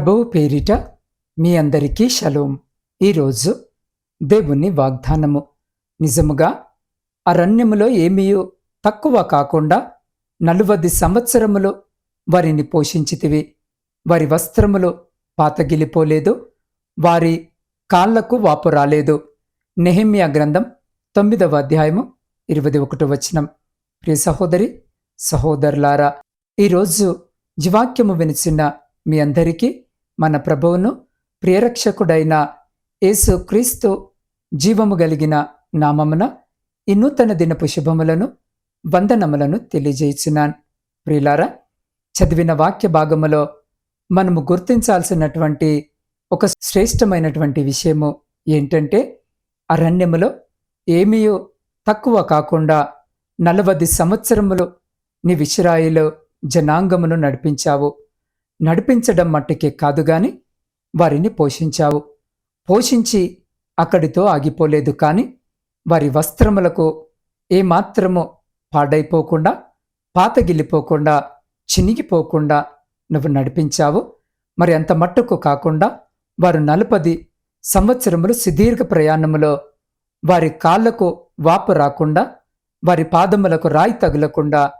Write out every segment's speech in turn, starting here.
ప్రభువు పేరిట మీ అందరికీ షలోం. ఈరోజు దేవుని వాగ్దానము. నిజముగా అరణ్యములో ఏమీయో తక్కువ కాకుండా నలువది సంవత్సరములు వారిని పోషించితివి. వారి వస్త్రములు పాతగిలిపోలేదు. వారి కాళ్ళకు వాపు రాలేదు. నెహిమ్యా గ్రంథం తొమ్మిదవ అధ్యాయము ఇరవై ఒకటి వచనం. ప్రియ సహోదరి సహోదరులారా ఈరోజు జీవాక్యము వినిచిన మీ అందరికీ మన ప్రభువును ప్రియరక్షకుడైన యేసు క్రీస్తు జీవము కలిగిన నామమున ఈ నూతన దినపు శుభములను వందనములను తెలియజేయుచున్నాను. ప్రియులారా చదివిన వాక్య భాగములో మనము గుర్తించాల్సినటువంటి ఒక శ్రేష్టమైనటువంటి విషయము ఏంటంటే అరణ్యములో ఏమీయో తక్కువ కాకుండా నలవది సంవత్సరములు నీ విశ్రాయిలో జనాంగమును నడిపించావు. నడిపించడం మట్టుకే కాదు గాని వారిని పోషించావు. పోషించి అక్కడితో ఆగిపోలేదు కాని వారి వస్త్రములకు ఏమాత్రము పాడైపోకుండా పాతగిల్లిపోకుండా చినిగిపోకుండా నువ్వు నడిపించావు. మరి అంత మట్టుకు కాకుండా వారు నలుపది సంవత్సరములు సుదీర్ఘ ప్రయాణములో వారి కాళ్ళకు వాపు రాకుండా వారి పాదములకు రాయి తగులకుండా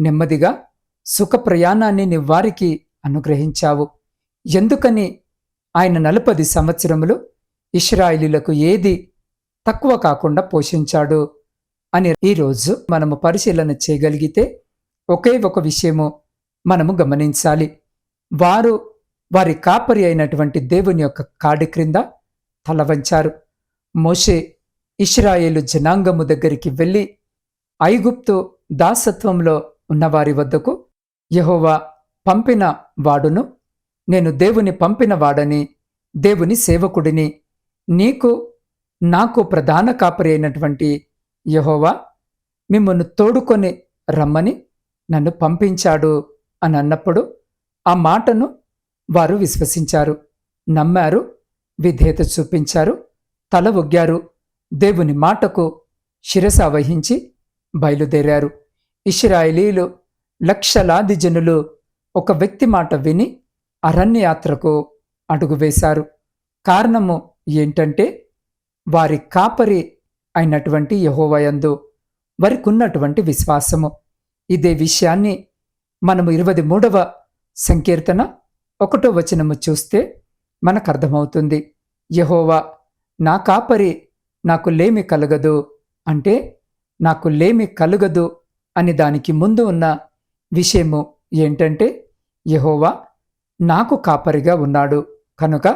నెమ్మదిగా సుఖ ప్రయాణాన్ని నీ వారికి అనుగ్రహించావు. ఎందుకని ఆయన నలపది సంవత్సరములు ఇస్రాయిలీలకు ఏది తక్కువ కాకుండా పోషించాడు అని ఈరోజు మనము పరిశీలన చేయగలిగితే ఒకే ఒక విషయము మనము గమనించాలి. వారు వారి కాపరి అయినటువంటి దేవుని యొక్క కాడి క్రింద తల వంచారు. మోషే ఇస్రాయేలు జనాంగము దగ్గరికి వెళ్ళి ఐగుప్తు దాసత్వంలో ఉన్నవారి వద్దకు యహోవా పంపిన వాడును. నేను దేవుని పంపిన వాడని దేవుని సేవకుడిని. నీకు నాకు ప్రధాన కాపరి అయినటువంటి యహోవా మిమ్మల్ని తోడుకొని రమ్మని నన్ను పంపించాడు అని అన్నప్పుడు ఆ మాటను వారు విశ్వసించారు. నమ్మారు విధేయత చూపించారు తల ఒగ్గారు దేవుని మాటకు శిరస వహించి బయలుదేరారు. ఇస్రాయిలీలు లక్షలాది జనులు ఒక వ్యక్తి మాట విని అరణ్యయాత్రకు అడుగు వేశారు. కారణము ఏంటంటే వారి కాపరి అయినటువంటి యహోవయందు వారికున్నటువంటి విశ్వాసము. ఇదే విషయాన్ని మనము ఇరవై మూడవ సంకీర్తన ఒకటో వచనము చూస్తే మనకు అర్థమవుతుంది. యహోవా నా కాపరి నాకు లేమి కలగదు అంటే నాకు లేమి కలగదు అని దానికి ముందు ఉన్న విషయము ఏంటంటే యహోవా నాకు కాపరిగా ఉన్నాడు. కనుక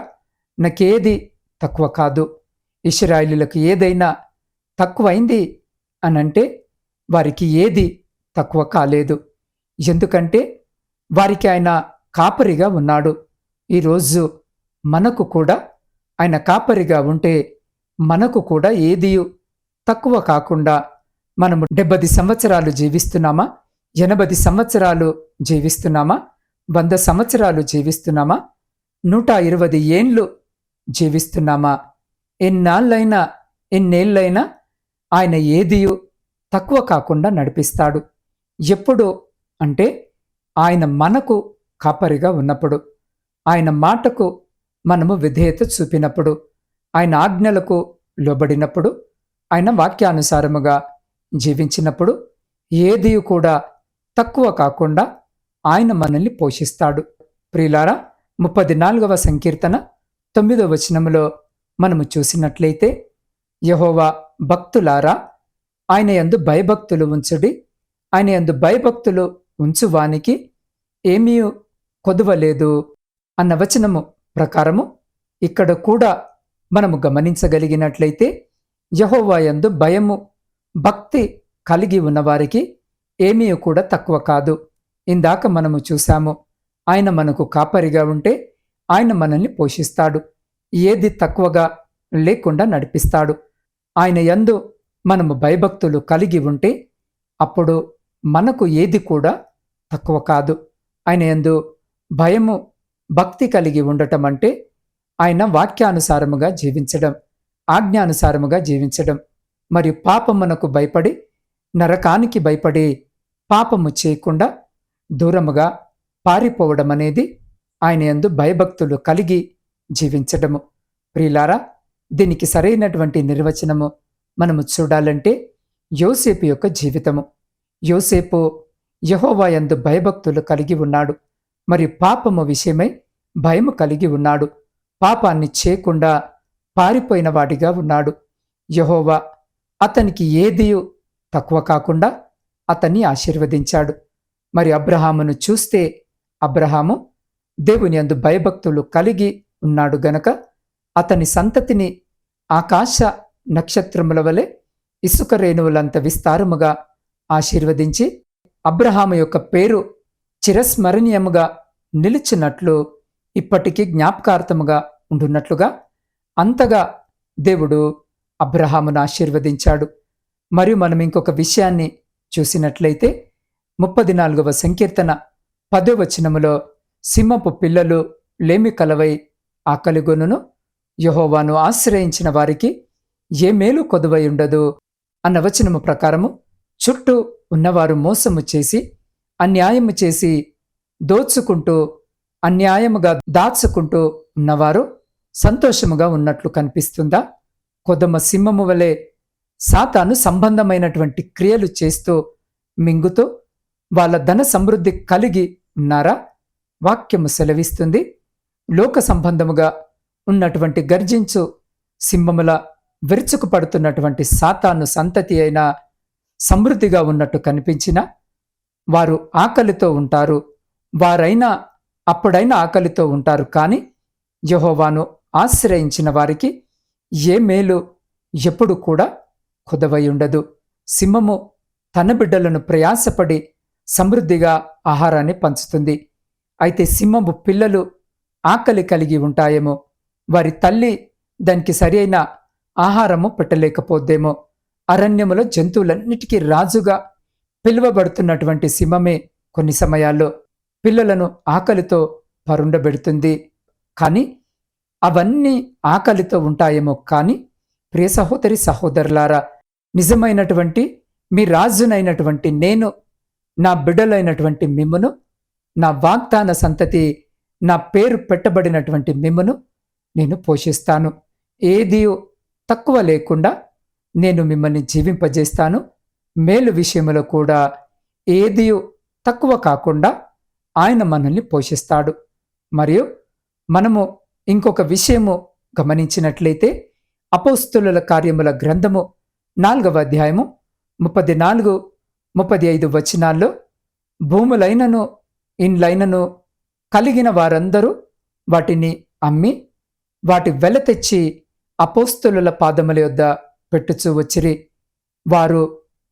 నాకేది తక్కువ కాదు. ఇస్రాయిలులకు ఏదైనా తక్కువైంది అనంటే వారికి ఏది తక్కువ కాలేదు. ఎందుకంటే వారికి ఆయన కాపరిగా ఉన్నాడు. ఈరోజు మనకు కూడా ఆయన కాపరిగా ఉంటే మనకు కూడా ఏది తక్కువ కాకుండా మనము డెబ్బది సంవత్సరాలు జీవిస్తున్నామా? ఎనభై సంవత్సరాలు జీవిస్తున్నామా? వంద సంవత్సరాలు జీవిస్తున్నామా? నూట ఇరవై ఏండ్లు జీవిస్తున్నామా? ఎన్నాళ్ళైనా ఎన్నేళ్ళైనా ఆయన ఏదియు తక్కువ కాకుండా నడిపిస్తాడు. ఎప్పుడు? అంటే ఆయన మనకు కాపరిగా ఉన్నప్పుడు. ఆయన మాటకు మనము విధేయత చూపినప్పుడు. ఆయన ఆజ్ఞలకు లోబడినప్పుడు. ఆయన వాక్యానుసారముగా జీవించినప్పుడు. ఏది కూడా తక్కువ కాకుండా ఆయన మనల్ని పోషిస్తాడు. ప్రియులారా ముప్పది నాలుగవ సంకీర్తన తొమ్మిదవ వచనములో మనము చూసినట్లయితే యహోవా భక్తులారా ఆయన యందు భయభక్తులు ఉంచుడి ఆయన యందు భయభక్తులు ఉంచువానికి ఏమీ కొదవలేదు అన్న వచనము ప్రకారము ఇక్కడ కూడా మనము గమనించగలిగినట్లయితే యహోవాయందు భయము భక్తి కలిగి ఉన్నవారికి ఏమీ కూడా తక్కువ కాదు. ఇందాక మనము చూశాము ఆయన మనకు కాపరిగా ఉంటే ఆయన మనల్ని పోషిస్తాడు. ఏది తక్కువగా లేకుండా నడిపిస్తాడు. ఆయన యందు మనము భయభక్తులు కలిగి ఉంటే అప్పుడు మనకు ఏది కూడా తక్కువ కాదు. ఆయన యందు భయము భక్తి కలిగి ఉండటం అంటే ఆయన వాక్యానుసారముగా జీవించడం ఆజ్ఞానుసారముగా జీవించడం. మరియు పాపమునకు భయపడి నరకానికి భయపడి పాపము చేయకుండా దూరముగా పారిపోవడం అనేది ఆయన యందు భయభక్తులు కలిగి జీవించడము. ప్రియులారా దీనికి సరైనటువంటి నిర్వచనము మనము చూడాలంటే యోసేపు యొక్క జీవితము. యోసేపు యహోవా యందు భయభక్తులు కలిగి ఉన్నాడు. మరి పాపము విషయమై భయము కలిగి ఉన్నాడు. పాపాన్ని చేయకుండా పారిపోయిన వాడిగా ఉన్నాడు. యహోవా అతనికి ఏదియు తక్కువ కాకుండా అతన్ని ఆశీర్వదించాడు. మరి అబ్రహామును చూస్తే అబ్రహాము దేవుని అందు భయభక్తులు కలిగి ఉన్నాడు గనక అతని సంతతిని ఆకాశ నక్షత్రముల వలె ఇసుక రేణువులంత విస్తారముగా ఆశీర్వదించి అబ్రహాము యొక్క పేరు చిరస్మరణీయముగా నిలిచినట్లు ఇప్పటికీ జ్ఞాపకార్థముగా ఉండున్నట్లుగా అంతగా దేవుడు అబ్రహామును ఆశీర్వదించాడు. మరియు మనం ఇంకొక విషయాన్ని చూసినట్లయితే ముప్పది నాలుగవ సంకీర్తన పదో వచనములో సింహపు పిల్లలు లేమి కలవై ఆకలిగొనును యహోవాను ఆశ్రయించిన వారికి ఏ మేలు కొదువై ఉండదు అన్న వచనము ప్రకారము చుట్టూ ఉన్నవారు మోసము చేసి అన్యాయము చేసి దోచుకుంటూ అన్యాయముగా దాచుకుంటూ ఉన్నవారు సంతోషముగా ఉన్నట్లు కనిపిస్తుందా? కొదమ సింహము వలె సాతాను సంబంధమైనటువంటి క్రియలు చేస్తూ మింగుతూ వాళ్ళ ధన సమృద్ధి కలిగి ఉన్నారా వాక్యము సెలవిస్తుంది. లోక సంబంధముగా ఉన్నటువంటి గర్జించు సింహముల విరుచుకు పడుతున్నటువంటి సాతాను సంతతి అయిన సమృద్ధిగా ఉన్నట్టు కనిపించిన వారు ఆకలితో ఉంటారు. వారైనా అప్పుడైనా ఆకలితో ఉంటారు. కానీ యహోవాను ఆశ్రయించిన వారికి ఏ మేలు ఎప్పుడు కూడా కుదవై ఉండదు. సింహము తన బిడ్డలను ప్రయాసపడి సమృద్ధిగా ఆహారాన్ని పంచుతుంది. అయితే సింహము పిల్లలు ఆకలి కలిగి ఉంటాయేమో? వారి తల్లి దానికి సరైన ఆహారము పెట్టలేకపోద్దేమో? అరణ్యములో జంతువులన్నిటికీ రాజుగా పిలువబడుతున్నటువంటి సింహమే కొన్ని సమయాల్లో పిల్లలను ఆకలితో పరుండబెడుతుంది. కానీ అవన్నీ ఆకలితో ఉంటాయేమో కానీ ప్రియ సహోదరి సహోదరులారా నిజమైనటువంటి మీ రాజునైనటువంటి నేను నా బిడ్డలైనటువంటి మిమ్మును నా వాగ్దాన సంతతి నా పేరు పెట్టబడినటువంటి మిమ్మును నేను పోషిస్తాను. ఏది తక్కువ లేకుండా నేను మిమ్మల్ని జీవింపజేస్తాను. మేలు విషయంలో కూడా ఏది తక్కువ కాకుండా ఆయన మనల్ని పోషిస్తాడు. మరియు మనము ఇంకొక విషయము గమనించినట్లయితే అపోస్తుల కార్యముల గ్రంథము నాలుగవ అధ్యాయము ముప్పది నాలుగు ముప్పది ఐదు వచనాల్లో భూములైనను ఇండ్లైనను కలిగిన వారందరూ వాటిని అమ్మి వాటి వెల తెచ్చి అపోస్తుల పాదముల యొద్ద పెట్టుచూ వచ్చిరి. వారు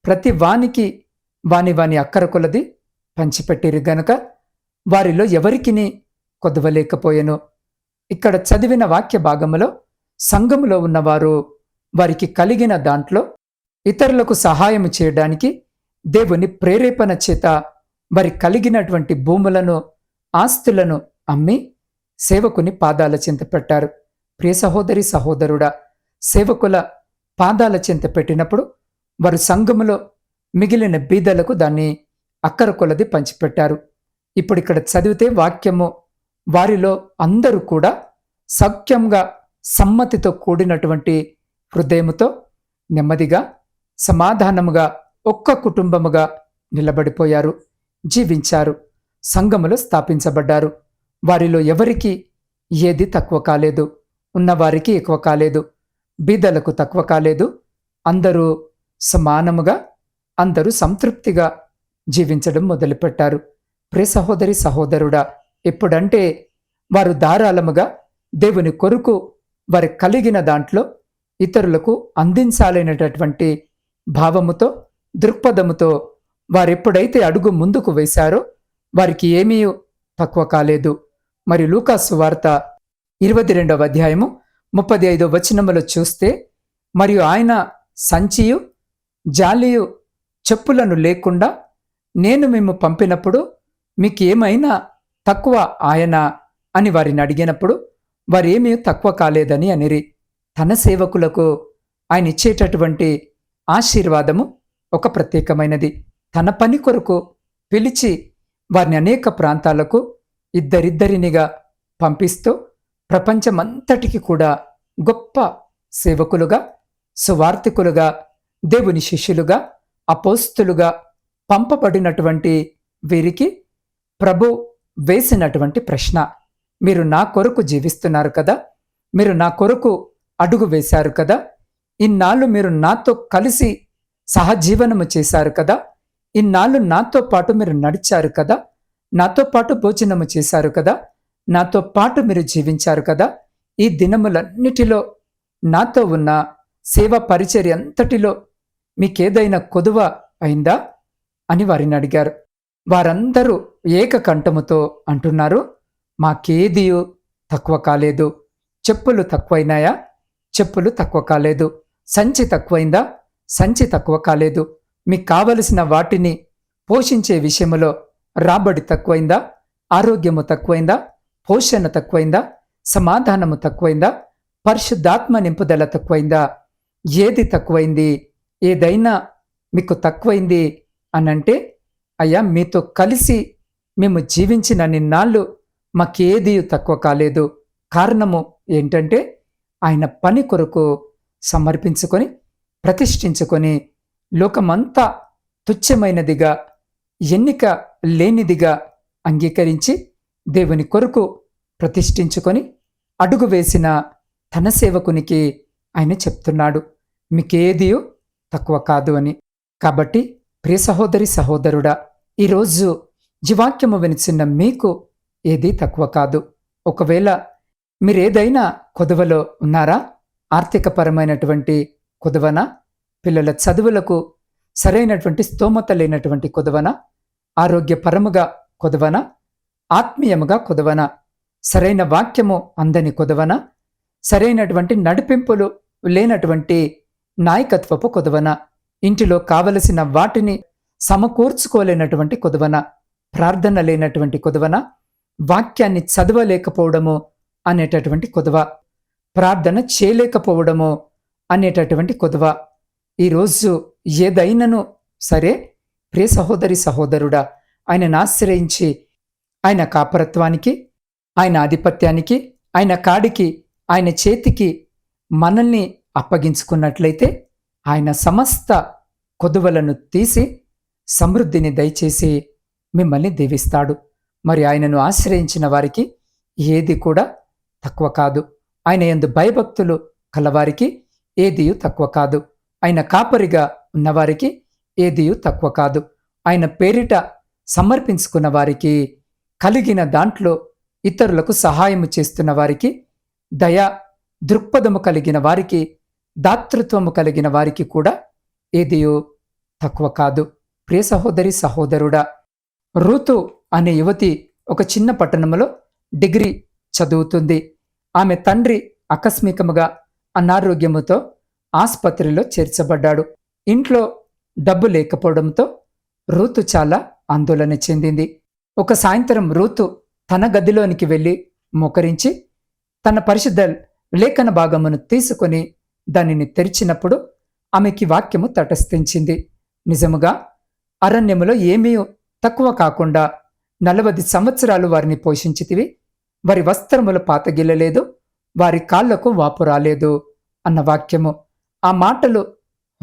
ప్రతి వానికి వాని వాని అక్కరకులది పంచిపెట్టిరి గనుక వారిలో ఎవరికిని కొదవలేకపోయెను. ఇక్కడ చదివిన వాక్య భాగములో సంఘములో ఉన్నవారు వారికి కలిగిన దాంట్లో ఇతరులకు సహాయం చేయడానికి దేవుని ప్రేరేపణ చేత వారి కలిగినటువంటి భూములను ఆస్తులను అమ్మి సేవకుని పాదాల చింత పెట్టారు. ప్రియ సహోదరి సహోదరుడా సేవకుల పాదాల చింత పెట్టినప్పుడు వారు సంఘములో మిగిలిన బీదలకు దాన్ని అక్కర కొలది పంచిపెట్టారు. ఇప్పుడు ఇక్కడ చదివితే వాక్యము వారిలో అందరూ కూడా సౌఖ్యంగా సమ్మతితో కూడినటువంటి హృదయముతో నెమ్మదిగా సమాధానముగా ఒక్క కుటుంబముగా నిలబడిపోయారు జీవించారు సంఘములు స్థాపించబడ్డారు. వారిలో ఎవరికి ఏది తక్కువ కాలేదు ఉన్నవారికి ఎక్కువ కాలేదు బీదలకు తక్కువ కాలేదు. అందరూ సమానముగా అందరూ సంతృప్తిగా జీవించడం మొదలుపెట్టారు. ప్రే సహోదరి సహోదరుడా ఎప్పుడంటే వారు ధారాళముగా దేవుని కొరకు వారి కలిగిన దాంట్లో ఇతరులకు అందించాలనేటటువంటి భావముతో దృక్పథముతో వారెప్పుడైతే అడుగు ముందుకు వేశారో వారికి ఏమీ తక్కువ కాలేదు. మరి లూకాసు వార్త ఇరవై రెండవ అధ్యాయము ముప్పది ఐదో వచనములో చూస్తే మరియు ఆయన సంచియు జాలియు చెప్పులను లేకుండా నేను మేము పంపినప్పుడు మీకు ఏమైనా తక్కువ ఆయన? అని వారిని అడిగినప్పుడు వారేమీ తక్కువ కాలేదని అనిరి. తన సేవకులకు ఆయన ఇచ్చేటటువంటి ఆశీర్వాదము ఒక ప్రత్యేకమైనది. తన పని కొరకు పిలిచి వారిని అనేక ప్రాంతాలకు ఇద్దరిద్దరినిగా పంపిస్తూ ప్రపంచమంతటికి కూడా గొప్ప సేవకులుగా సువార్థికులుగా దేవుని శిష్యులుగా అపోస్తులుగా పంపబడినటువంటి వీరికి ప్రభు వేసినటువంటి ప్రశ్న. మీరు నా కొరకు జీవిస్తున్నారు కదా? మీరు నా కొరకు అడుగు వేశారు కదా? ఇన్నాళ్ళు మీరు నాతో కలిసి సహజీవనము చేశారు కదా? ఇన్నాళ్ళు నాతో పాటు మీరు నడిచారు కదా? నాతో పాటు భోజనము చేశారు కదా? నాతో పాటు మీరు జీవించారు కదా? ఈ దినములన్నిటిలో నాతో ఉన్న సేవ పరిచర్య అంతటిలో మీకేదైనా కొదువ అయిందా? అని వారిని అడిగారు. వారందరూ ఏకకంఠముతో అంటున్నారు మాకేదియు తక్కువ కాలేదు. చెప్పులు తక్కువైనాయా? చెప్పులు తక్కువ కాలేదు. సంచి తక్కువైందా? సంచి తక్కువ కాలేదు. మీకు కావలసిన వాటిని పోషించే విషయంలో రాబడి తక్కువైందా? ఆరోగ్యము తక్కువైందా? పోషణ తక్కువైందా? సమాధానము తక్కువైందా? పరిశుద్ధాత్మ నింపుదల తక్కువైందా? ఏది తక్కువైంది? ఏదైనా మీకు తక్కువైంది అనంటే అయ్యా మీతో కలిసి మేము జీవించిన నిన్నాళ్ళు మాకేది తక్కువ కాలేదు. కారణము ఏంటంటే ఆయన పని కొరకు సమర్పించుకొని ప్రతిష్ఠించుకొని లోకమంతా తుచ్చమైనదిగా ఎన్నిక లేనిదిగా అంగీకరించి దేవుని కొరకు ప్రతిష్ఠించుకొని అడుగు వేసిన తన సేవకునికి ఆయన చెప్తున్నాడు మీకేదియో తక్కువ కాదు అని. కాబట్టి ప్రియ సహోదరి సహోదరుడా ఈరోజు జీవాక్యము వినిచిన్న మీకు ఏదీ తక్కువ కాదు. ఒకవేళ మీరేదైనా కొదవలో ఉన్నారా? ఆర్థికపరమైనటువంటి కుదవన? పిల్లల చదువులకు సరైనటువంటి స్తోమత లేనటువంటి కుదవన? ఆరోగ్యపరముగా కుదవన? ఆత్మీయముగా కుదవన? సరైన వాక్యము అందని కుదవన? సరైనటువంటి నడిపింపులు లేనటువంటి నాయకత్వపు కుదవన? ఇంటిలో కావలసిన వాటిని సమకూర్చుకోలేనటువంటి కుదవన? ప్రార్థన లేనటువంటి కుదవన? వాక్యాన్ని చదవలేకపోవడము అనేటటువంటి కుదవ? ప్రార్థన చేయలేకపోవడము అనేటటువంటి కొదవ. ఈరోజు ఏదైనను సరే ప్రియ సహోదరి సహోదరుడా ఆయనను ఆశ్రయించి ఆయన కాపరత్వానికి ఆయన ఆధిపత్యానికి ఆయన కాడికి ఆయన చేతికి మనల్ని అప్పగించుకున్నట్లయితే ఆయన సమస్త కొదువలను తీసి సమృద్ధిని దయచేసి మిమ్మల్ని దీవిస్తాడు. మరి ఆయనను ఆశ్రయించిన వారికి ఏది కూడా తక్కువ కాదు. ఆయన ఎందు భయభక్తులు కలవారికి ఏదియు తక్కువ కాదు. ఆయన కాపరిగా ఉన్నవారికి ఏదియు తక్కువ కాదు. ఆయన పేరిట సమర్పించుకున్న వారికి కలిగిన దాంట్లో ఇతరులకు సహాయము చేస్తున్న వారికి దయ దృక్పథము కలిగిన వారికి దాతృత్వము కలిగిన వారికి కూడా ఏదియో తక్కువ కాదు. ప్రియ సహోదరి సహోదరుడా ఋతు అనే యువతి ఒక చిన్న పట్టణంలో డిగ్రీ చదువుతుంది. ఆమె తండ్రి ఆకస్మికముగా అనారోగ్యముతో ఆసుపత్రిలో చేర్చబడ్డాడు. ఇంట్లో డబ్బు లేకపోవడంతో రూతు చాలా ఆందోళన చెందింది. ఒక సాయంత్రం రూతు తన గదిలోనికి వెళ్ళి మోకరించి తన పరిశుద్ధ లేఖన భాగమును తీసుకొని దానిని తెరిచినప్పుడు ఆమెకి వాక్యము తటస్థించింది. నిజముగా అరణ్యములో ఏమీ తక్కువ కాకుండా నలవది సంవత్సరాలు వారిని పోషించితివి. వారి వస్త్రములు పాతగిల్లలేదు. వారి కాళ్ళకు వాపు రాలేదు అన్న వాక్యము. ఆ మాటలు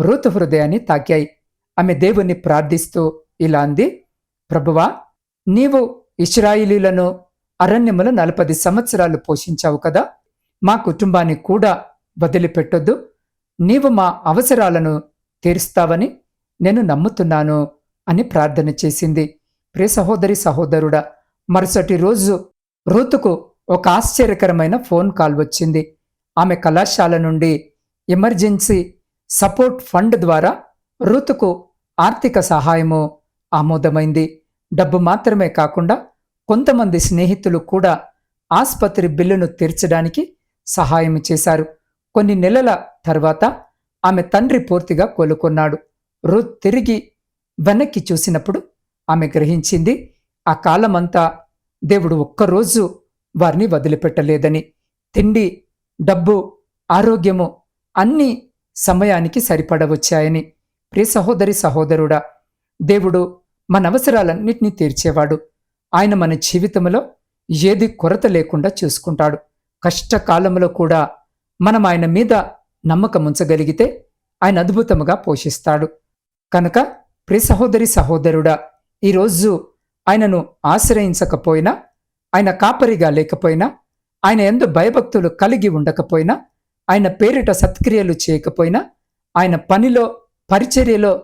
ఋతు హృదయాన్ని తాకాయి. ఆమె దేవుణ్ణి ప్రార్థిస్తూ ఇలా అంది ప్రభువా నీవు ఇస్రాయిలీలను అరణ్యములు నలపది సంవత్సరాలు పోషించావు కదా? మా కుటుంబాన్ని కూడా వదిలిపెట్టొద్దు. నీవు మా అవసరాలను తీరుస్తావని నేను నమ్ముతున్నాను అని ప్రార్థన చేసింది. ప్రియ సహోదరి సహోదరుడా మరుసటి రోజు రూతుకు ఒక ఆశ్చర్యకరమైన ఫోన్ కాల్ వచ్చింది. ఆమె కళాశాల నుండి ఎమర్జెన్సీ సపోర్ట్ ఫండ్ ద్వారా రుతుకు ఆర్థిక సహాయము ఆమోదమైంది. డబ్బు మాత్రమే కాకుండా కొంతమంది స్నేహితులు కూడా ఆసుపత్రి బిల్లును తీర్చడానికి సహాయం చేశారు. కొన్ని నెలల తర్వాత ఆమె తండ్రి పూర్తిగా కోలుకున్నాడు. రుత్ తిరిగి వెనక్కి చూసినప్పుడు ఆమె గ్రహించింది ఆ కాలమంతా దేవుడు ఒక్కరోజు వారిని వదిలిపెట్టలేదని. తిండి డబ్బు ఆరోగ్యము అన్నీ సమయానికి సరిపడవచ్చాయని. ప్రియ సహోదరి సహోదరుడా దేవుడు మన అవసరాలన్నింటినీ తీర్చేవాడు. ఆయన మన జీవితంలో ఏది కొరత లేకుండా చూసుకుంటాడు. కష్టకాలంలో కూడా మనం ఆయన మీద నమ్మకం ఉంచగలిగితే ఆయన అద్భుతముగా పోషిస్తాడు. కనుక ప్రియ సహోదరి సహోదరుడా ఈరోజు ఆయనను ఆశ్రయించకపోయినా ఆయన కాపరిగా లేకపోయినా ఆయన ఎందు భయభక్తులు కలిగి ఉండకపోయినా ఆయన పేరిట సత్క్రియలు చేయకపోయినా ఆయన పనిలో పరిచర్యలో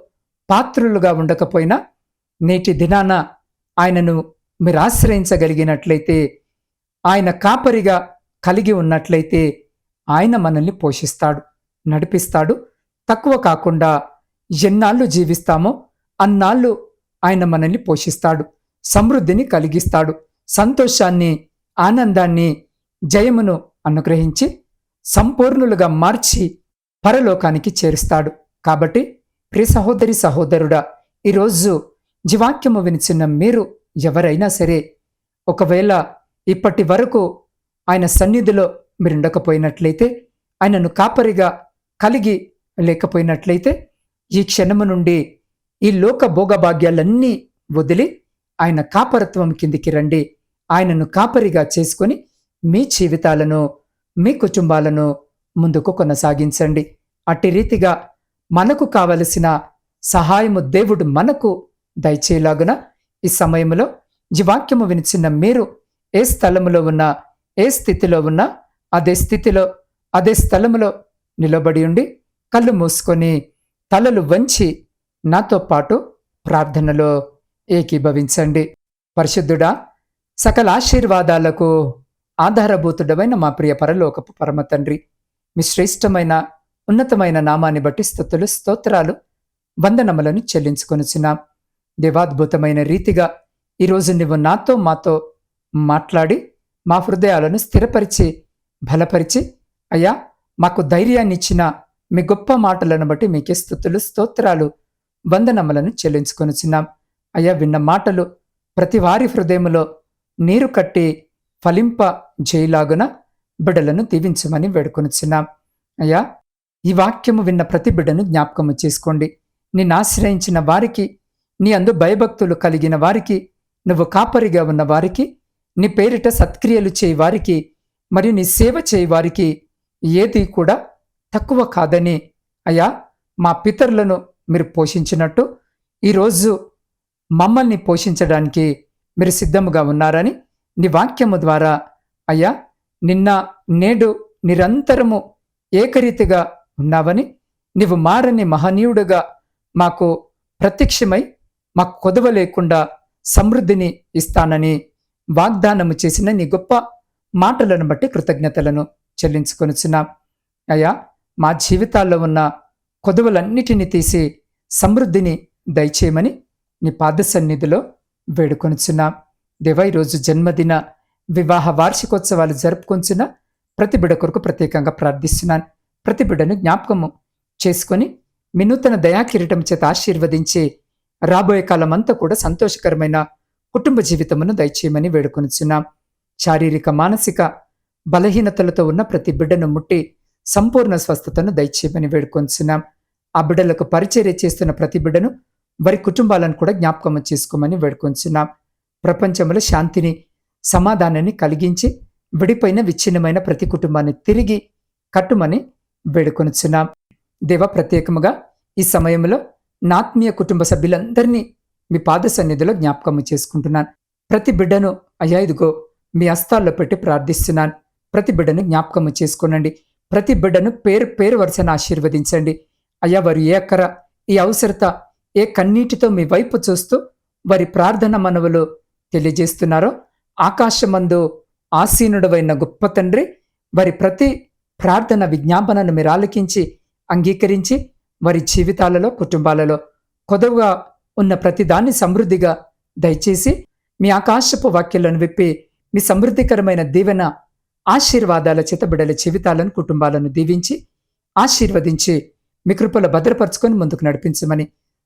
పాత్రులుగా ఉండకపోయినా నేటి దినాన ఆయనను మీరు ఆశ్రయించగలిగినట్లయితే ఆయన కాపరిగా కలిగి ఉన్నట్లయితే ఆయన మనల్ని పోషిస్తాడు నడిపిస్తాడు. తక్కువ కాకుండా ఎన్నాళ్ళు జీవిస్తామో అన్నాళ్ళు ఆయన మనల్ని పోషిస్తాడు సమృద్ధిని కలిగిస్తాడు. సంతోషాన్ని ఆనందాన్ని జయమును అనుగ్రహించి సంపూర్ణులుగా మార్చి పరలోకానికి చేరుస్తాడు. కాబట్టి ప్రియ సహోదరి సహోదరుడా ఈరోజు జీవాక్యము వినిచిన మీరు ఎవరైనా సరే ఒకవేళ ఇప్పటి వరకు ఆయన సన్నిధిలో మీరుండకపోయినట్లయితే ఆయనను కాపరిగా కలిగి లేకపోయినట్లయితే ఈ క్షణము నుండి ఈ లోక భోగభాగ్యాలన్నీ వదిలి ఆయన కాపరత్వం కిందికి రండి. ఆయనను కాపరిగా చేసుకొని మీ జీవితాలను మీ కుటుంబాలను ముందుకు కొనసాగించండి. అట్టి రీతిగా మనకు కావలసిన సహాయము దేవుడు మనకు దయచేలాగున ఈ సమయంలో జీవాక్యము వినిచిన మీరు ఏ స్థలములో ఉన్నా ఏ స్థితిలో ఉన్నా అదే స్థితిలో అదే స్థలములో నిలబడి ఉండి కళ్ళు మూసుకొని తలలు వంచి నాతో పాటు ప్రార్థనలో ఏకీభవించండి. పరిశుద్ధుడా సకల ఆశీర్వాదాలకు ఆధారభూతుడమైన మా ప్రియ పరలోకపు పరమ తండ్రి. మీ శ్రేష్టమైన ఉన్నతమైన నామాన్ని బట్టి స్థుతులు స్తోత్రాలు వందనములను చెల్లించుకొనిచున్నాం. దేవాద్భుతమైన రీతిగా ఈరోజు నువ్వు నాతో మాతో మాట్లాడి మా హృదయాలను స్థిరపరిచి బలపరిచి అయ్యా మాకు ధైర్యాన్ని ఇచ్చిన మీ గొప్ప మాటలను బట్టి మీకే స్థుతులు స్తోత్రాలు వందనములను చెల్లించుకొనిచున్నాం. అయ్యా విన్న మాటలు ప్రతి వారి హృదయములో నీరు కట్టి ఫలింప జైలాగున బిడలను దీవించమని వేడుకొనిచున్నాం. అయ్యా ఈ వాక్యము విన్న ప్రతి బిడ్డను జ్ఞాపకము చేసుకోండి. నిన్ను ఆశ్రయించిన వారికి నీ అందు భయభక్తులు కలిగిన వారికి నువ్వు కాపరిగా ఉన్న వారికి నీ పేరిట సత్క్రియలు చేయి వారికి మరియు నీ సేవ చేయి వారికి ఏది కూడా తక్కువ కాదని అయ్యా మా పితరులను మీరు పోషించినట్టు ఈరోజు మమ్మల్ని పోషించడానికి మీరు సిద్ధముగా ఉన్నారని నీ వాక్యము ద్వారా అయ్యా నిన్న నేడు నిరంతరము ఏకరీతిగా ఉన్నావని నీవు మారని మహనీయుడుగా మాకు ప్రత్యక్షమై మాకు కొదవ లేకుండా సమృద్ధిని ఇస్తానని వాగ్దానము చేసిన నీ గొప్ప మాటలను బట్టి కృతజ్ఞతలను చెల్లించుకొనిచున్నాం. అయ్యా మా జీవితాల్లో ఉన్న కొదవలన్నిటినీ తీసి సమృద్ధిని దయచేయమని నీ పాద సన్నిధిలో వేడుకొనుచున్నాం. దేవ ఈరోజు జన్మదిన వివాహ వార్షికోత్సవాలు జరుపుకొంచున్న ప్రతి బిడ కొరకు ప్రత్యేకంగా ప్రార్థిస్తున్నాను. ప్రతి బిడను జ్ఞాపకము చేసుకొని మీ నూతన దయాకిరీటం చేత ఆశీర్వదించి రాబోయే కాలం అంతా కూడా సంతోషకరమైన కుటుంబ జీవితమును దయచేయమని వేడుకొనిచున్నాం. శారీరక మానసిక బలహీనతలతో ఉన్న ప్రతి బిడ్డను ముట్టి సంపూర్ణ స్వస్థతను దయచేయమని వేడుకొంచున్నాం. ఆ బిడ్డలకు పరిచర్య చేస్తున్న ప్రతి బిడ్డను వారి కుటుంబాలను కూడా జ్ఞాపకం చేసుకోమని వేడుకొంచున్నాం. ప్రపంచంలో శాంతిని సమాధానాన్ని కలిగించి విడిపోయిన విచ్ఛిన్నమైన ప్రతి కుటుంబాన్ని తిరిగి కట్టుమని వేడుకొనుచున్నాం దేవ ప్రత్యేకముగా ఈ సమయంలో నాత్మీయ కుటుంబ సభ్యులందరినీ మీ పాద సన్నిధిలో జ్ఞాపకం చేసుకుంటున్నాను. ప్రతి బిడ్డను అయ్యా ఇదిగో మీ హస్తాల్లో పెట్టి ప్రార్థిస్తున్నాను. ప్రతి బిడ్డను జ్ఞాపకం చేసుకోనండి. ప్రతి బిడ్డను పేరు పేరు వరుసను ఆశీర్వదించండి. అయ్యా వారు ఏ అక్కర ఈ అవసరత ఏ కన్నీటితో మీ వైపు చూస్తూ వారి ప్రార్థన మనవులు తెలియజేస్తున్నారో ఆకాశమందు ఆసీనుడవైన గొప్ప తండ్రి వారి ప్రతి ప్రార్థన విజ్ఞాపనను మీరు ఆలకించి అంగీకరించి వారి జీవితాలలో కుటుంబాలలో కొదవగా ఉన్న ప్రతిదాన్ని సమృద్ధిగా దయచేసి మీ ఆకాశపు వాక్యాలను విప్పి మీ సమృద్ధికరమైన దీవెన ఆశీర్వాదాల చితబిడల జీవితాలను కుటుంబాలను దీవించి ఆశీర్వదించి మీ కృపలో భద్రపరుచుకొని ముందుకు నడిపించమని